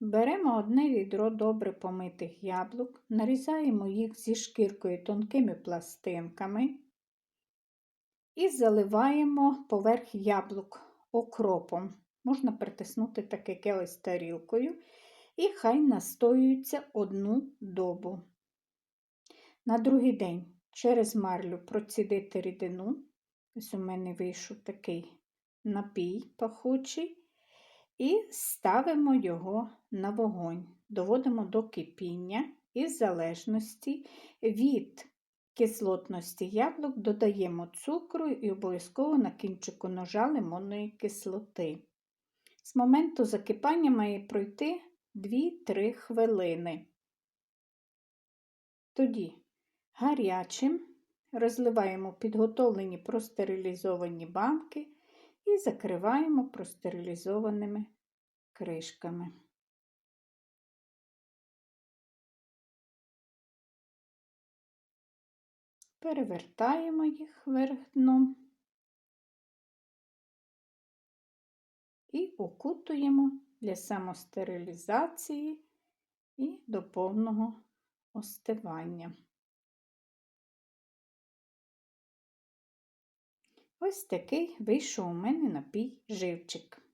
Беремо одне відро добре помитих яблук, нарізаємо їх зі шкіркою тонкими пластинками і заливаємо поверх яблук окропом. Можна притиснути таке келес тарілкою, і хай настоюються одну добу. На другий день через марлю процідити рідину. Ось у мене вийшов такий напій пахучий, і ставимо його на вогонь, доводимо до кипіння і в залежності від кислотності яблук додаємо цукру і обов'язково на кінчику ножа лимонної кислоти. З моменту закипання має пройти 2-3 хвилини. Тоді гарячим розливаємо підготовлені простерилізовані банки і закриваємо простерилізованими кришками. Перевертаємо їх вверх дном і окутуємо для самостерилізації і до повного остивання. Ось такий вийшов у мене напій живчик.